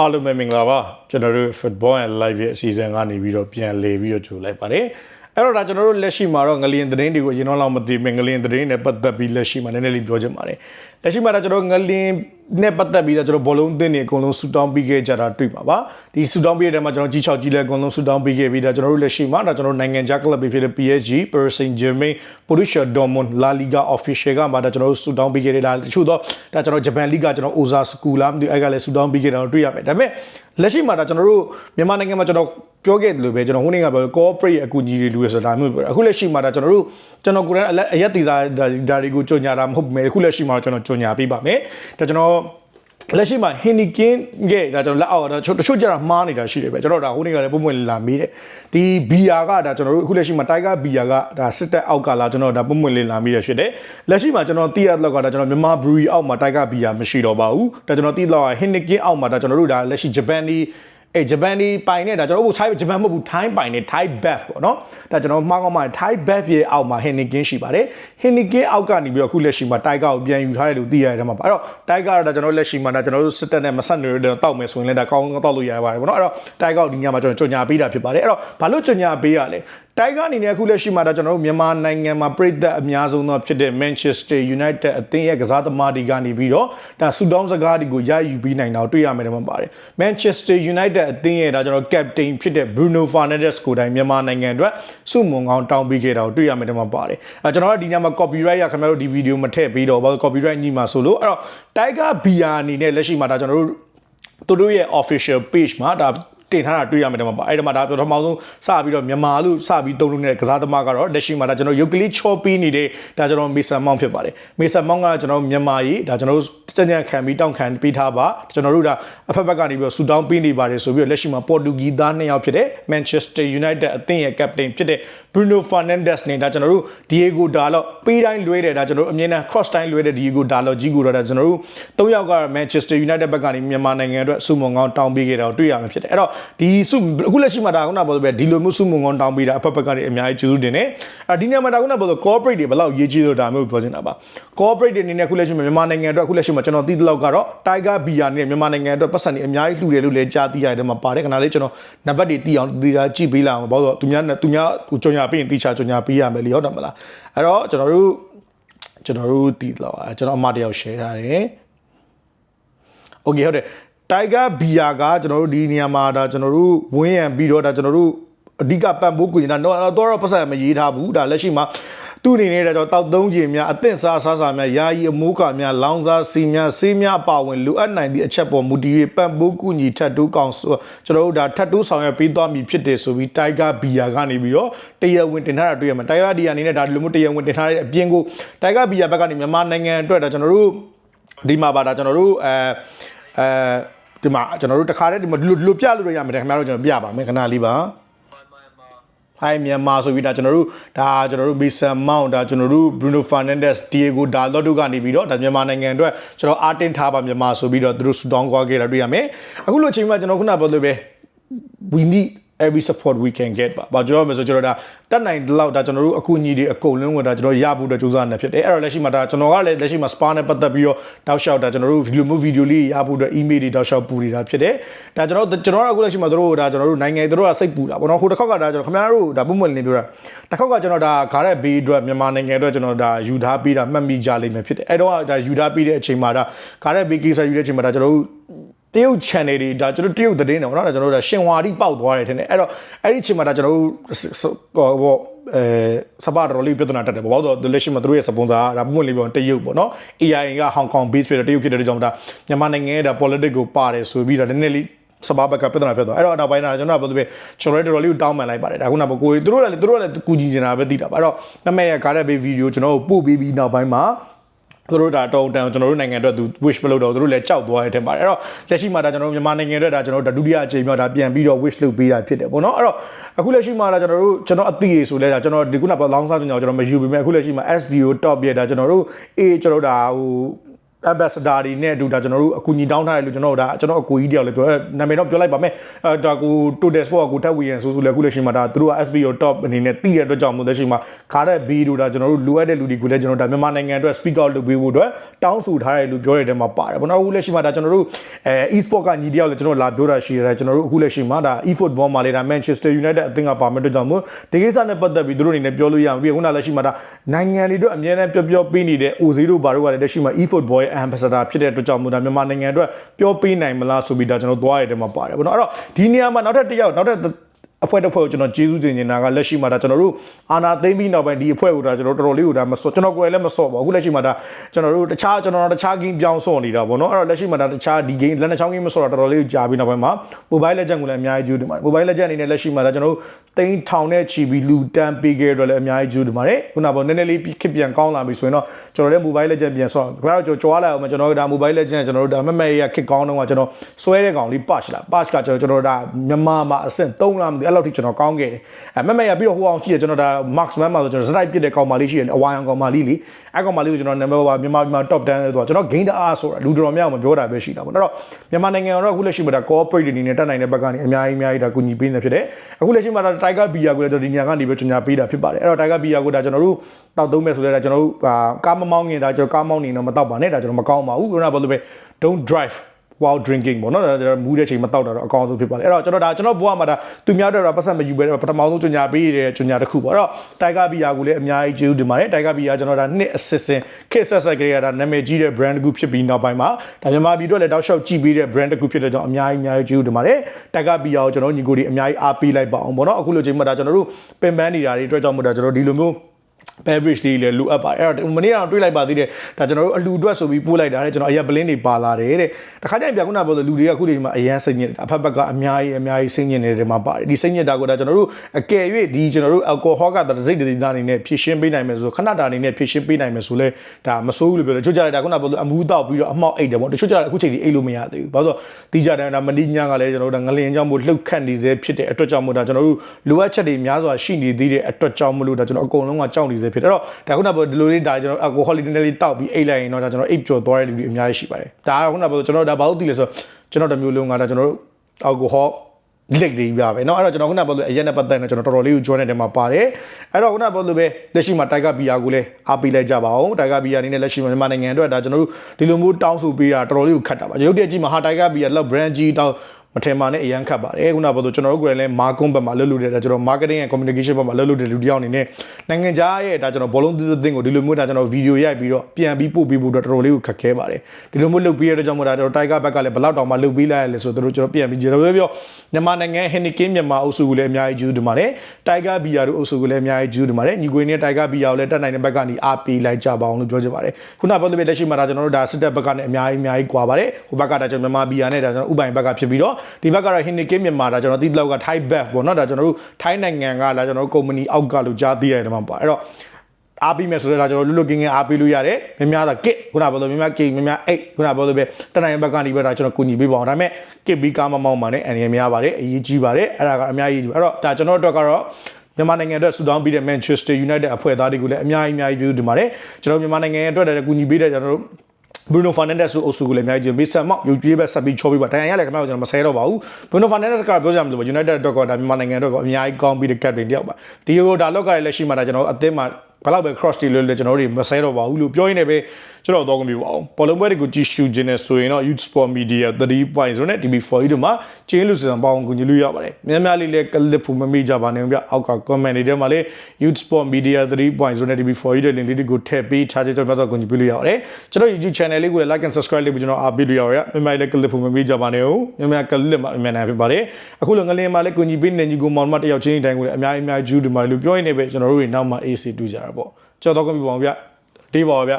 အားလုံးပဲမင်္ဂလာပါကျွန်တော်တို့ football and live ရဲ့အစီအစဉ်ကနေပြီးတော့ပြန်လေပြီးတော့ကြိုလိုက်ပါတယ်အဲ့တော့ဒါကျွန်တော်တို့လက်ရှိမှာတော့ငလျင်သတင်းတွေကိုအရင်တော့လောက်မသိဘူးငလျင်သတင်းနဲ့ပတ်သက်ပြီးလက်ရှိမှာနည်းနည်းလေးပြောချင်ပါတယ်လက်ရှိမှာတော့ကျွန်တော်ငလျင် နဲ့ပတ်သက်ပြီးတော့ကျွန်တော်ဘောလုံးအသင်းတွေအကုန်လုံးဆူတောင်းပြီးခဲ့ကြတာတွေ့ပါပါဒီဆူတောင်းပြီးတဲ့မှာကျွန်တော်ကြီး6ကြီးလည်းအကုန်လုံးဆူတောင်းပြီးခဲ့ပြီးတော့ကျွန်တော်တို့လက်ရှိမှာဒါကျွန်တော်နိုင်ငံခြားကလပ်တွေဖြစ်တဲ့ PSG, Paris Saint-Germain, Borussia Dortmund, La Liga official ကမှဒါကျွန်တော်တို့ဆူတောင်းပြီးခဲ့တယ်ဒါတချို့တော့ဒါကျွန်တော်ဂျပန်လိဂကျွန်တော် Osasuna လားမသိဘူးအဲ့ကလည်းဆူတောင်းပြီးခဲ့တာတွေ့ရမယ်ဒါပေမဲ့လက်ရှိမှာဒါကျွန်တော်တို့မြန်မာနိုင်ငံမှာကျွန်တော်ပြောခဲ့တယ်လို့ပဲကျွန်တော်ဟိုနေ့ကပြော corporate ရဲ့အကူအညီတွေလူရဆိုတာမျိုးပြောတာအခုလက်ရှိမှာဒါကျွန်တော်တို့ကျွန်တော်ကိုယ်တိုင်အရက်တီစာဒါတွေကိုကြွညာတာမဟုတ်ဘူးအခုလက်ရှိမှာကျွန်တော်ကြွညာပေးပါမယ်ဒါကျွန်တော် လက်ရှိမှာဟင်နီကင်းရဲ့ဒါကျွန်တော်လက်အောက်ဒါတချို့တချို့ကျတော့မှားနေတာရှိတယ်ပဲကျွန်တော်ဒါဟိုနေ့ကလည်းပုံမှန်လာမေးတယ်ဒီဘီယာကဒါကျွန်တော်တို့အခုလက်ရှိမှာတိုင်ဂါဘီယာကဒါစစ်တက်အောက်ကလာကျွန်တော်ဒါပုံမှန်လေးလာမေးရဖြစ်တယ်လက်ရှိမှာကျွန်တော်သိရတော့ကဒါကျွန်တော်မြန်မာဘရူရီအောက်မှာတိုင်ဂါဘီယာမရှိတော့ပါဘူးဒါကျွန်တော်သိတော့ဟင်နီကင်းအောက်မှာဒါကျွန်တော်တို့ဒါလက်ရှိဂျပန်ဒီ အဲဂျပန်ဒီပိုင်နဲ့ဒါကျွန်တော်တို့ထိုင်းဂျပန်မဟုတ်ဘူးထိုင်းပိုင်နဲ့ Thai Bev ပေါ့နော်ဒါကျွန်တော်မှားကောင်းမှာ Thai Bev ရဲ့အောက်မှာ Heineken ရှိပါတယ် Heineken အောက်ကနေပြီးတော့အခုလက်ရှိမှာ Tiger ကိုပြန်ယူထားတယ်လို့သိရတယ်မှာပါအဲ့တော့ Tiger ကတော့ဒါကျွန်တော်လက်ရှိမှာဒါကျွန်တော်တို့စစ်တပ်နဲ့မဆက်နေတော့တောက်မယ်ဆိုရင်လည်းဒါကောင်းကောင်းတောက်လို့ရပါတယ်ပေါ့နော်အဲ့တော့ Tiger ကိုဒီညမှာကျွန်တော်ကြွညာပေးတာဖြစ်ပါတယ်အဲ့တော့ဘာလို့ကြွညာပေးရလဲတိုင်ဂါအနေနဲ့အခုလက်ရှိမှာဒါကျွန်တော်တို့မြန်မာနိုင်ငံမှာပြည်သက်အများဆုံးသောဖြစ်တဲ့ Manchester United အသင်းရဲ့ကစားသမားတွေကနေပြီးတော့ဒါဆူတောင်းစကားတွေကိုရယူပြီးနိုင်တာကိုတွေ့ရမယ်တယ်မှာပါတယ် Manchester United အသင်းရဲ့ဒါကျွန်တော် captain ဖြစ်တဲ့ Bruno Fernandes ကိုတိုင်မြန်မာနိုင်ငံအတွက်စုမုံကောင်းတောင်းပေးခဲ့တာကိုတွေ့ရမယ်တယ်မှာပါတယ်အဲကျွန်တော်တို့ဒီညမှာ copyright ရခင်ဗျားတို့ဒီဗီဒီယိုမထည့်ပြီးတော့ဘာ copyright ညှိမှာဆိုလို့အဲ့တော့ Tiger Beer အနေနဲ့လက်ရှိမှာဒါကျွန်တော်တို့သူတို့ရဲ့ official page မှာဒါ တင်ထားတာတွေ့ရမယ်တဲ့မှာပါအဲ့ဒီမှာဒါပထမဆုံးစပြီးတော့မြန်မာလို့စပြီးတုံးလို့နေတဲ့ကစားသမားကတော့လက်ရှိမှာဒါကျွန်တော်ရုပ်ကလေးချောပေးနေတဲ့ဒါကျွန်တော်မေဆန်မောင်ဖြစ်ပါတယ်မေဆန်မောင်ကကျွန်တော်မြန်မာရေးဒါကျွန်တော်စညံခံပြီးတောင်းခံပေးထားပါကျွန်တော်တို့ဒါအဖက်ဘက်ကနေပြီးတော့ဆူတောင်းပေးနေပါတယ်ဆိုပြီးတော့လက်ရှိမှာပေါ်တူဂီသားနှစ်ယောက်ဖြစ်တဲ့ Manchester United အသင်းရဲ့ captain ဖြစ်တဲ့ Bruno Fernandes နဲ့ဒါကျွန်တော်တို့ Diego Dalot ပေးတိုင်းလွဲတယ်ဒါကျွန်တော်တို့အမြင်နဲ့ cross တိုင်းလွဲတဲ့ Diego Dalot ကြီးကိုတော့ဒါကျွန်တော်တို့၃ယောက်က Manchester United ဘက်ကနေမြန်မာနိုင်ငံအတွက်စုမုံကောင်းတောင်းပေးခဲ့တာကိုတွေ့ရမှာဖြစ်တယ်အဲ့တော့ဒီစုအခုလက်ရှိမှာဒါခုနပြောဆိုပဲဒီလိုမျိုးစုမုံကောင်တောင်းပေးတာအဖက်ဖက်ကနေအများကြီးကျေးဇူးတင်တယ်အဲဒီနေရာမှာဒါခုနပြောဆို corporate တွေဘယ်လောက်ရေးကြီးလို့ဒါမျိုးပြောနေတာပါ corporate တွေအနေနဲ့အခုလက်ရှိမှာမြန်မာနိုင်ငံအတွက်အခုလက်ရှိမှာကျွန်တော်သိသလောက်ကတော့ Tiger Beer နဲ့မြန်မာနိုင်ငံအတွက်ပတ်စံတွေအများကြီးလှူတယ်လို့လည်းကြားသိရတယ်ဒီမှာပါတယ်ခဏလေးကျွန်တော်နံပါတ်တွေသိအောင်သိတာကြည့်ပေးလာအောင်ဘာလို့ဆိုတော့သူများသူများကြော်ညာပေးရင်သိချာကြော်ညာပေးရမယ်လေဟုတ်တယ်မလားအဲ့တော့ကျွန်တော်တို့ကျွန်တော်တို့ဒီလောက်ကျွန်တော်အမတယောက် share ထားတယ် okay ဟုတ်တယ် Tiger Beer ကကျွန်တော်တို့ဒီနေရာမှာဒါကျွန်တော်တို့ဝင်းရံပြီးတော့ဒါကျွန်တော်တို့အဓိကပံ့ပိုးကူညီတာတော့တော့ပတ်စံမရေးထားဘူးဒါလက်ရှိမှာသူ့အနေနဲ့တော့တောက်သုံးခြင်းများအသင့်စားစားစားများယာယီအမိုးကာများလောင်စာစီများဆေးများအပါဝင်လိုအပ်နိုင်သည့်အချက်ပေါ်မူတည်ပြီးပံ့ပိုးကူညီထပ်တိုးကောင်ဆိုကျွန်တော်တို့ဒါထပ်တိုးဆောင်ရွက်ပေးသွားမည်ဖြစ်တယ်ဆိုပြီး Tiger Beer ကနေပြီးတော့တရားဝင်တင်ထားတာတွေ့ရမှာ Tiger Beer အနေနဲ့ဒါဒီလိုမျိုးတရားဝင်တင်ထားတဲ့အပြင်ကို Tiger Beer ဘက်ကနေမြန်မာနိုင်ငံအတွက်ဒါကျွန်တော်တို့ဒီမှာပါဒါကျွန်တော်တို့အဲအဲ ဒီမှာကျွန်တော်တို့တခါတည်းဒီမှာဒီလိုဒီလိုပြလို့ရမယ်ခင်ဗျားတို့ကျွန်တော်ပြပါမယ်ခဏလေးပါဟိုင်းမြန်မာဆိုပြီးဒါကျွန်တော်တို့ဒါကျွန်တော်တို့ Mason Mount ဒါကျွန်တော်တို့ Bruno Fernandes Diego Dalot တို့ကနေပြီးတော့ဒါမြန်မာနိုင်ငံအတွက်ကျွန်တော်အားတင်းထားပါမြန်မာဆိုပြီးတော့သူတို့ဆူတောင်းသွားခဲ့တာတွေ့ရမယ်အခုလိုအချိန်မှာကျွန်တော်ခုနပြောလို့ပဲ we need every support we can get ပါဘာပြောရမလဲဆိုကျွန်တော်ဒါတက်နိုင်တဲ့လောက်ဒါကျွန်တော်တို့အကူအညီတွေအကုန်လုံးကိုဒါကျွန်တော်ရဖို့အတွက်ကြိုးစားနေဖြစ်တယ်အဲ့တော့လက်ရှိမှာဒါကျွန်တော်ကလည်းလက်ရှိမှာ spa နဲ့ပတ်သက်ပြီးတော့တောက်လျှောက်ဒါကျွန်တော်တို့ video မျိုး video လေးရဖို့အတွက် email တွေတောက်လျှောက်ပူနေတာဖြစ်တယ်ဒါကျွန်တော်ကျွန်တော်ကအခုလက်ရှိမှာတို့ဒါကျွန်တော်တို့နိုင်ငံတို့ကစိတ်ပူတာပေါ့နော်ဟိုတစ်ခေါက်ကဒါကျွန်တော်ခင်ဗျားတို့ဒါပုံမှန်လင်းပြောတာတစ်ခေါက်ကကျွန်တော်ဒါဂါရက်ဘေးအတွက်မြန်မာနိုင်ငံအတွက်ကျွန်တော်ဒါယူထားပေးတာမှတ်မိကြလိမ့်မယ်ဖြစ်တယ်အဲ့တော့ဒါယူထားပေးတဲ့အချိန်မှာဒါဂါရက်ဘေးကိစ္စယူတဲ့အချိန်မှာဒါကျွန်တော်တို့ တရုတ် channel တွေဒါကျွန်တော်တရုတ်သတင်းတွေပေါ့နော်ဒါကျွန်တော်တို့ဒါရှင်ဝါဒီပေါက်သွားတယ်ထင်တယ်အဲ့တော့အဲ့ဒီအချိန်မှာဒါကျွန်တော်တို့ဟိုအဲစပါတော်လေးပြဿနာတက်တယ်ပေါ့ဘာလို့လဲလက်ရှိမှာသူတို့ရဲ့စပွန်ဆာကဒါပုံမှန်လေးပေါ့တရုတ်ပေါ့နော် AIA က Hong Kong base ဖြစ်တဲ့တရုတ်ဖြစ်တဲ့ကြောင့်ဒါမြန်မာနိုင်ငံရဲ့ဒါ politics ကိုပါတယ်ဆိုပြီးတော့နည်းနည်းလေးစပါဘက်ကပြဿနာဖြစ်သွားအဲ့တော့နောက်ပိုင်းကကျွန်တော်ကပြောသူပဲကျွန်တော်တို့တော်လေးကိုတောင်းပန်လိုက်ပါတယ်ဒါခုနကကိုသူတို့ကလည်းသူတို့ကလည်းကူညီနေတာပဲသိတာပါအဲ့တော့နမဲရဲ့ကားတဲ့ဘေးဗီဒီယိုကျွန်တော်တို့ပို့ပေးပြီးနောက်ပိုင်းမှာ သူတို့ဒါတုံတန်ကျွန်တော်တို့နိုင်ငံအတွက်သူ wish မလုပ်တော့သူတို့လည်းကြောက်သွားတယ်ထင်ပါတယ်အဲ့တော့လက်ရှိမှာဒါကျွန်တော်တို့မြန်မာနိုင်ငံအတွက်ဒါကျွန်တော်တို့ဒုတိယအကြိမ်မြောက်ဒါပြန်ပြီးတော့ wish လုပ်ပေးတာဖြစ်တယ်ပေါ့နော်အဲ့တော့အခုလက်ရှိမှာဒါကျွန်တော်တို့ကျွန်တော်အသိရဆိုလဲဒါကျွန်တော်ဒီခုနကလောင်းစားကျွန်တော်ကျွန်တော်မယူပေမဲ့အခုလက်ရှိမှာ SBO top ရဲ့ဒါကျွန်တော်တို့ A ကျွန်တော်ဒါဟို ambassador တွေနဲ့အတူဒါကျွန်တော်တို့အကူအညီတောင်းထားတယ်လို့ကျွန်တော်တို့ဒါကျွန်တော်အကူကြီးတယောက်လည်းပြောရဲနာမည်တော့ပြောလိုက်ပါမယ်အဲဒါကို Total Sport ကိုတက်ဝီရန်ဆိုဆိုလည်းအခုလက်ရှိမှာဒါသူတို့က SBO top အနေနဲ့တည်ရတဲ့အတွက်ကြောင့်မို့လက်ရှိမှာခါတဲ့ B တို့ဒါကျွန်တော်တို့လိုအပ်တဲ့လူတွေကိုလည်းကျွန်တော်ဒါမြန်မာနိုင်ငံအတွက် speak out လုပ်ပေးဖို့အတွက်တောင်းဆိုထားတယ်လို့ပြောရတဲ့မှာပါတယ်ဘောနော်အခုလက်ရှိမှာဒါကျွန်တော်တို့အဲ e-sport ကညီတယောက်လည်းကျွန်တော်လာပြောတာရှိရတယ်ကျွန်တော်တို့အခုလက်ရှိမှာဒါ e-football မှာလည်းဒါ Manchester United အသင်းကပါမယ်အတွက်ကြောင့်မို့ဒီကိစ္စနဲ့ပတ်သက်ပြီးသူတို့အနေနဲ့ပြောလို့ရအောင်ပြီးခုနလက်ရှိမှာဒါနိုင်ငံတွေအတွက်အများနဲ့ပြောပြောပေးနေတဲ့ OZ တို့ဘာတို့ကလည်းလက်ရှိမှာ e-football ရဲ့ ambassador ဖြစ်တဲ့အတွက်ကြောင့်မို့ဒါမြန်မာနိုင်ငံအတွက်ပြောပေးနိုင်မလားဆိုပြီးဒါကျွန်တော်သွားရတဲ့မှာပါတယ်ဘောနော်အဲ့တော့ဒီနေရာမှာနောက်ထပ်တစ်ယောက်နောက်ထပ် အဖွဲ့တစ်ဖွဲ့ကိုကျွန်တော်ကျေးဇူးတင်နေတာကလက်ရှိမှာဒါကျွန်တော်တို့အာနာသိမ့်ပြီးနောက်ပိုင်းဒီအဖွဲ့ကိုဒါကျွန်တော်တော်တော်လေးကိုဒါမစော့ကျွန်တော်ကိုယ်လည်းမစော့ပါဘူးအခုလက်ရှိမှာဒါကျွန်တော်တို့တခြားကျွန်တော်တို့တခြား game ပြောင်းစော့နေတာပေါ့နော်အဲ့တော့လက်ရှိမှာဒါတခြားဒီ game လက်နှချောင်း game မစော့တာတော်တော်လေးကိုကြာပြီးနောက်ပိုင်းမှာ mobile legend ကိုလည်းအများကြီးကျေးဇူးတင်ပါတယ် mobile legend အနေနဲ့လက်ရှိမှာဒါကျွန်တော်တို့တိန်းထောင်နဲ့ချီပြီးလူတန်းပေးခဲ့ရတော့လည်းအများကြီးကျေးဇူးတင်ပါတယ်ခုနကပေါ့နည်းနည်းလေးခစ်ပြန်ကောင်းလာပြီဆိုရင်တော့ကျွန်တော်လည်း mobile legend ပြန်စော့ခင်ဗျားတို့ကြော်ကြွားလာအောင်ကျွန်တော်တို့ဒါ mobile legend ကျွန်တော်တို့ဒါမမရခစ်ကောင်းတော့ကျွန်တော်ဆွဲတဲ့ကောင်လေး patch လား patch ကကျွန်တော်ကျွန်တော်ဒါမြန်မာမှာအဆင့်3လားမသိအဲ့လောက်ထိကျွန်တော်ကောင်းခဲ့တယ်အဲမမရပြီးတော့ဟိုအောင်ရှိရကျွန်တော်ဒါ max man မှာဆိုကျွန်တော်စတိုက်ပြစ်တဲ့ကောင်မလေးရှိတယ်အဝိုင်းအောင်ကောင်မလေးလေအဲ့ကောင်မလေးဆိုကျွန်တော် number 1မြန်မာမြန်မာ top 10ဆိုတော့ကျွန်တော် gain တအားဆိုတာလူတော်များမပြောတာပဲရှိတာပေါ့အဲ့တော့မြန်မာနိုင်ငံကတော့အခုလက်ရှိမှာဒါ corporate အနေနဲ့တက်နိုင်တဲ့ဘက်ကနေအများကြီးအများကြီးဒါကူညီပေးနေဖြစ်တယ်အခုလက်ရှိမှာဒါ Tiger Beer ကိုလည်းကျွန်တော်ဒီညကနေပဲကျွန်တော်ပေးတာဖြစ်ပါတယ်အဲ့တော့ Tiger Beer ကိုဒါကျွန်တော်တို့တောက်သုံးမဲ့ဆိုလဲဒါကျွန်တော်တို့ကားမမောင်းခင်ဒါကျွန်တော်ကားမောင်းနေတော့မတောက်ပါနဲ့ဒါကျွန်တော်မကောင်းပါဘူးခုနကပြောလို့ပဲ don't drive while drinking ပေါ့နော်ဒါကျွန်တော်မူးတဲ့ချိန်မှာတောက်တာတော့အကောင်းဆုံးဖြစ်ပါတယ်အဲ့တော့ကျွန်တော်ဒါကျွန်တော်ဘဝမှာဒါသူများတော့ပတ်စံမယူပဲပထမဆုံးကြညာပေးတဲ့ကြညာတစ်ခုပေါ့အဲ့တော့ Tiger Beer ကိုလည်းအများကြီးကျေးဇူးတင်ပါတယ် Tiger Beer ကျွန်တော်ဒါနှစ်အစစ်စင်ခေတ်ဆက်ဆက်ကလေးကဒါနာမည်ကြီးတဲ့ brand တစ်ခုဖြစ်ပြီးနောက်ပိုင်းမှာဒါမြန်မာပြည်တော့လည်းတောက်လျှောက်ကြည့်ပေးတဲ့ brand တစ်ခုဖြစ်တဲ့ကြောင့်အများကြီးအများကြီးကျေးဇူးတင်ပါတယ် Tiger Beer ကိုကျွန်တော်ညီကိုတွေအများကြီးအားပေးလိုက်ပါအောင်ပေါ့နော်အခုလိုချိန်မှာဒါကျွန်တော်တို့ပင်ပန်းနေတာတွေအတွက်ကြောင့်မို့ဒါကျွန်တော်ဒီလိုမျိုး beverage လေးလည်းလိုအပ်ပါတယ်အဲ့တော့မနေ့ကတော့တွေးလိုက်ပါသေးတယ်ဒါကျွန်တော်တို့အလူအတွက်ဆိုပြီးပို့လိုက်တာတဲ့ကျွန်တော်အရက်ပလင်းတွေပါလာတယ်တဲ့တခါကျရင်ပြခုနပြောလို့လူတွေကအခုဒီမှာအရန်စိတ်ညစ်တယ်အဖက်ဘက်ကအများကြီးအများကြီးစိတ်ညစ်နေတယ်မှာပါတယ်ဒီစိတ်ညစ်တာကိုဒါကျွန်တော်တို့အကယ်၍ဒီကျွန်တော်တို့ alcohol ကတစိတ်တည်းသားအနေနဲ့ဖြည့်ရှင်းပေးနိုင်မယ်ဆိုခဏတာအနေနဲ့ဖြည့်ရှင်းပေးနိုင်မယ်ဆိုလဲဒါမစိုးဘူးလို့ပြောတယ်ချို့ကြတယ်ဒါခုနပြောလို့အမူးတောက်ပြီးတော့အမောက်အိတ်တယ်ပေါ့တချို့ကြတယ်အခုချိန်ကြီးအိတ်လို့မရသေးဘူးဘာလို့ဆိုတီးကြတယ်ဒါမနီညာကလည်းကျွန်တော်တို့ငလင်ကြောင့်မို့လှုပ်ခတ်နေစေဖြစ်တဲ့အတွက်ကြောင့်မို့ဒါကျွန်တော်တို့လိုအပ်ချက်တွေများစွာရှိနေသေးတဲ့အတွက်ကြောင့်မလို့ဒါကျွန်တော်အကုန်လုံးကကြောက်နေစေဖြစ်တယ်အဲ့တော့ဒါခုနပြောဒီလိုလေးဒါကျွန်တော် alcohol လေးနည်းနည်းလေးတောက်ပြီးအိတ်လိုက်ရင်တော့ဒါကျွန်တော်အိတ်ပျော်သွားတဲ့လူတွေအများကြီးရှိပါတယ်ဒါကခုနပြောကျွန်တော်ဒါဘာလို့သိလဲဆိုတော့ကျွန်တော်တမျိုးလုံးကဒါကျွန်တော်တို့ alcohol လက်လေးပြပဲเนาะအဲ့တော့ကျွန်တော်ခုနပြောလို့အရက်နဲ့ပတ်သက်နေကျွန်တော်တော်တော်လေးကို join နေတဲ့မှာပါတယ်အဲ့တော့ခုနပြောလို့ပဲလက်ရှိမှာတိုက်ကဘီယာကိုလည်းအားပေးလိုက်ကြပါအောင်တိုက်ကဘီယာအနေနဲ့လက်ရှိမှာမြန်မာနိုင်ငံအတွက်ဒါကျွန်တော်တို့ဒီလိုမျိုးတောင်းဆိုပေးတာတော်တော်လေးကိုခတ်တာပါရုပ်တရက်ကြီးမှာဟာတိုက်ကဘီယာလောက် brand ကြီးတောင်း မထင်ပါနဲ့အရန်ခတ်ပါတယ်ခုနကပြောလို့ကျွန်တော်တို့ကိုယ်လည်းမာကွန်ဘက်မှာလှုပ်လို့တဲ့ဒါကျွန်တော် marketing and communication ဘက်မှာလှုပ်လို့တဲ့လူတစ်ယောက်အနေနဲ့နိုင်ငံခြားရဲ့ဒါကျွန်တော်ဘောလုံးသစ်သစ်ကိုဒီလိုမျိုးဒါကျွန်တော်ဗီဒီယိုရိုက်ပြီးတော့ပြန်ပြီးပို့ပေးဖို့တော့တော်တော်လေးကိုခက်ခဲပါတယ်ဒီလိုမျိုးလှုပ်ပြီးရတဲ့ကြောင့်မို့ဒါကျွန်တော် Tiger ဘက်ကလည်းဘလောက်တောင်မှလှုပ်ပြီးလိုက်ရလဲဆိုတော့ကျွန်တော်ပြန်ပြီးကျွန်တော်ပြောပြောမြန်မာနိုင်ငံ Henneken မြန်မာအုပ်စုကိုလည်းအများကြီးကျေးဇူးတင်ပါတယ် Tiger Beer တို့အုပ်စုကိုလည်းအများကြီးကျေးဇူးတင်ပါတယ်ညီကိုနဲ့ Tiger Beer ကိုလည်းတက်နိုင်တဲ့ဘက်ကနေအားပေးလိုက်ကြပါအောင်လို့ပြောချင်ပါတယ်ခုနပြောလို့ပဲလက်ရှိမှာဒါကျွန်တော်တို့ဒါစစ်တပ်ဘက်ကနေအများကြီးအများကြီးကွာပါတယ်ဟိုဘက်ကဒါကျွန်တော်မြန်မာ Beer နဲ့ဒါကျွန်တော်ဥပိုင်ဘက်ကဖြစ်ပြီးတော့ဒီဘက်ကတော့ Henneken မြန်မာဒါကျွန်တော်သိတဲ့လောက်က Thai Bev ပေါ့နော်ဒါကျွန်တော်တို့ထိုင်းနိုင်ငံကဒါကျွန်တော်တို့ကုမ္ပဏီအောက်ကလို့ကြားသိရတယ်မှာပါအဲ့တော့အားပေးမယ်ဆိုတော့ဒါကျွန်တော်လွတ်လွတ်ကင်းကင်းအားပေးလို့ရတယ်မြများတာကစ်ခုနပြောလို့မြများကစ်မြများအိတ်ခုနပြောလို့ပဲတနိုင်ဘက်ကနေပဲဒါကျွန်တော်ကူညီပေးပါအောင်ဒါပေမဲ့ကစ်ဘီကားမမောင်းပါနဲ့အန်ရများပါတယ်အရေးကြီးပါတယ်အဲ့ဒါကအများကြီးအဲ့တော့ဒါကျွန်တော်တို့အတွက်ကတော့မြန်မာနိုင်ငံအတွက်ဆူတောင်းပြီးတဲ့ Manchester United အဖွဲ့သားတွေကိုလည်းအများကြီးအများကြီးပြုတင်ပါတယ်ကျွန်တော်မြန်မာနိုင်ငံအတွက်လည်းကူညီပေးတဲ့ကျွန်တော်တို့ Bruno Fernandes ဆိုအုပ်စုကိုလည်းအများကြီးမစ္စတာမောက်ယူပြေးပဲဆက်ပြီးချောပြီးပါတန်ရရလည်းခင်ဗျားတို့ကျွန်တော်မဆဲတော့ပါဘူး Bruno Fernandes ကပြောကြမလို့ United အတွက်ကဒါမြန်မာနိုင်ငံအတွက်က အများကြီးကောင်းပြီးတဲ့ captain တယောက်ပါဒီကိုဒါလောက်ကလည်းလက်ရှိမှာဒါကျွန်တော်အသင်းမှာ ဘယ်လောက်ပဲ cross တီလို့လည်းကျွန်တော်တို့မဆဲတော့ပါဘူးလို့ပြောရင်းနဲ့ပဲကျွန်တော်တော့ကမျိုးပါအောင်ပေါ်လုံးပွဲတွေကိုကြည့်ရှုခြင်းနဲ့ဆိုရင်တော့ Youth Sport Media 3.0နဲ့ TV4 တို့မှာကျင်းလို့စံပေါင်းကူညီလို့ရပါတယ်များများလေးလည်းကလစ်ဖို့မမေ့ကြပါနဲ့ဗျအောက်က comment တွေထဲမှာလည်း Youth Sport Media 3.0နဲ့ TV4 တို့လင်းလေးတွေကိုထည့်ပေးချာချကျွန်တော်တို့ကူညီပေးလို့ရပါတယ်ကျွန်တော် YouTube channel လေးကိုလည်း like and subscribe လေးပြီးကျွန်တော်အားပေးလို့ရပါတယ်များများလေးကလစ်ဖို့မမေ့ကြပါနဲ့ဦးများများကလစ်မှာအမှန်တန်ဖြစ်ပါတယ်အခုလိုငလင်းမှာလည်းကူညီပေးနေညီကိုမောင်မတယောက်ချင်းအတိုင်းကိုလည်းအများကြီးအများကြီးဂျူးဒီမှာလို့ပြောရင်းနဲ့ပဲကျွန်တော်တို့တွေနောက်မှ AC တူကြတာပေါ့ကြောက်တော့ကမြပါအောင်ဗျတေးပါဗျ